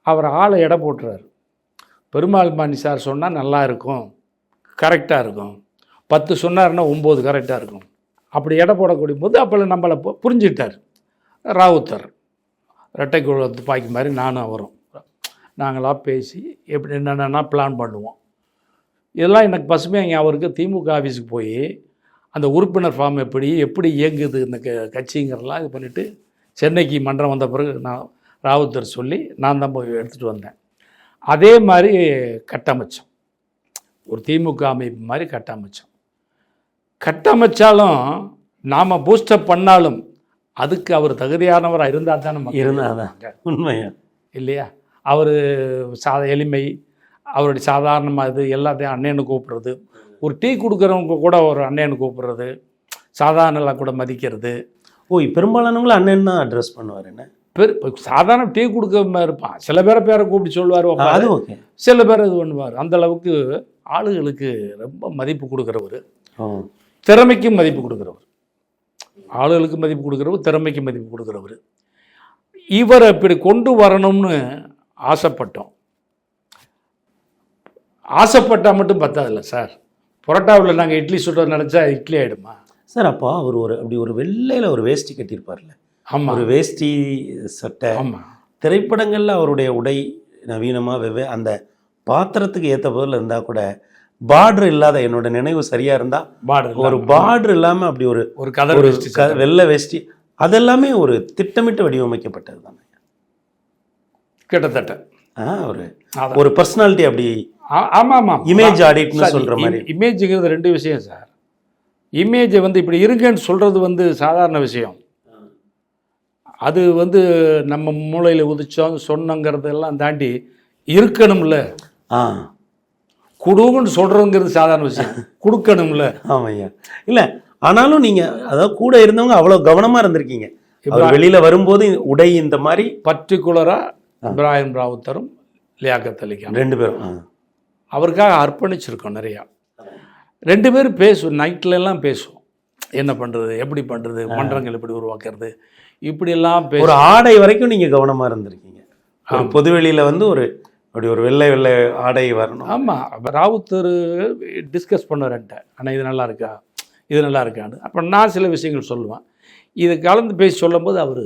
அவர் ஆளை எடை போட்டுறாரு. பெருமாள் பாணி சார் சொன்னால் நல்லா இருக்கும் கரெக்டாக இருக்கும். பத்து சொன்னார்னா ஒம்பது கரெக்டாக இருக்கும். அப்படி எடை போடக்கூடிய போது அப்போ நம்மளை பு- புரிஞ்சுக்கிட்டார். ராவுத்தர் ரெட்டை குழு துப்பாக்கி மாதிரி நானும் அவரும். நாங்களாக பேசி எப்படி என்னென்னா பிளான் பண்ணுவோம். இதெல்லாம் எனக்கு பசுமையாக அவருக்கு திமுக ஆஃபீஸுக்கு போய் அந்த உறுப்பினர் ஃபார்ம் எப்படி எப்படி இயங்குது இந்த க கட்சிங்கிறலாம் இது பண்ணிவிட்டு சென்னைக்கு மன்றம் வந்த பிறகு நான் ராவுத்தர் சொல்லி நான் தான் போய் எடுத்துகிட்டு வந்தேன். அதே மாதிரி கட்டமைச்சோம். ஒரு திமுக அமைப்பு மாதிரி கட்டமைச்சோம். கட்டமைச்சாலும் நாம் பூஸ்டப் பண்ணாலும் அதுக்கு அவர் தகுதியானவராக இருந்தால் தான் நம்ம இருந்தாதான் உண்மையா? இல்லையா? அவர் சாத எளிமை அவருடைய சாதாரணமாக இது எல்லாத்தையும் அண்ணன்னு கூப்பிடுறது. ஒரு டீ கொடுக்குறவங்க கூட ஒரு அண்ணன்னு கூப்பிடுறது. சாதாரணலாம் கூட மதிக்கிறது. ஓ பெரும்பாலானவங்கள அண்ணன் தான் அட்ரஸ் பண்ணுவார் என்ன? பெரு சாதாரண டீ கொடுக்க இருப்பான். சில பேரை பேரை கூப்பிட்டு சொல்லுவார் அது ஓகே. சில பேர் இது பண்ணுவார். அந்த அளவுக்கு ஆளுகளுக்கு ரொம்ப மதிப்பு கொடுக்குறவர். திறமைக்கும் மதிப்பு கொடுக்குறவர். ஆளுகளுக்கு மதிப்பு கொடுக்குறவர் திறமைக்கு மதிப்பு கொடுக்குறவர். இவரை இப்படி கொண்டு வரணும்னு ஆசைப்பட்டோம். ஆசைப்பட்டால் மட்டும் பத்தாதில்ல சார். புரோட்டாவில் நாங்கள் இட்லி சுடுறது நினச்சா இட்லி ஆகிடுமா சார் அப்போ அவர் ஒரு அப்படி ஒரு வெள்ளையில் ஒரு வேஷ்டி கட்டியிருப்பார்ல. ஒரு வேஷ்டி சட்டை. ஆமாம் திரைப்படங்களில் அவருடைய உடை நவீனமாக வெவ்வே அந்த பாத்திரத்துக்கு ஏற்ற பொருள் இருந்தால் கூட பார்டர் இல்லாத என்னோட நினைவு சரியாக இருந்தால் பார்டர் ஒரு பார்டர் இல்லாமல் அப்படி ஒரு ஒரு கதர் ஒரு வெள்ளை வேஷ்டி அதெல்லாமே ஒரு திட்டமிட்டு வடிவமைக்கப்பட்டது தானே கிட்டத்தட்ட ஒரு. ஒரு பர்சனாலிட்டி அப்படி ஆ- ஆமா ஆமாம் இமேஜ் ஆடிட்னு இ- மாதிரி. இமேஜுங்கிறது ரெண்டு விஷயம் சார். இமேஜை வந்து இப்படி இருங்கன்னு சொல்கிறது வந்து சாதாரண விஷயம். அது வந்து நம்ம மூளையில் உதிச்சோம் சொன்னங்கிறதெல்லாம் தாண்டி இருக்கணும்ல. ஆ. குடுங்கன்னு சொல்கிறதுங்கிறது சாதாரண விஷயம். கொடுக்கணும்ல. ஆமாய்யா. இல்லை ஆனாலும் நீங்கள் அதாவது கூட இருந்தவங்க அவ்வளோ கவனமாக இருந்திருக்கீங்க. இப்ப வெளியில் வரும்போது உடை இந்த மாதிரி பர்டிகுலராக இப்ராஹிம் ராவுத்தரும் லியாக்கத் அலிகான் ரெண்டு பேரும். அவருக்காக அர்ப்பணிச்சிருக்கோம் நிறையா. ரெண்டு பேரும் பேசுவோம் நைட்ல எல்லாம் பேசுவோம். என்ன பண்ணுறது எப்படி பண்ணுறது மன்றங்கள் எப்படி உருவாக்குறது இப்படியெல்லாம் ஒரு ஆடை வரைக்கும் நீங்கள் கவனமாக இருந்திருக்கீங்க. பொதுவெளியில் வந்து ஒரு அப்படி ஒரு வெள்ளை வெள்ளை ஆடை வரணும். ஆமாம் அப்போ ராவுத்தர் டிஸ்கஸ் பண்ணுவார் என்கிட்ட. ஆனால் இது நல்லா இருக்கா? இது நல்லா இருக்கான்னு. அப்போ நான் சில விஷயங்கள் சொல்லுவேன். இது கலந்து பேசி சொல்லும்போது அவர்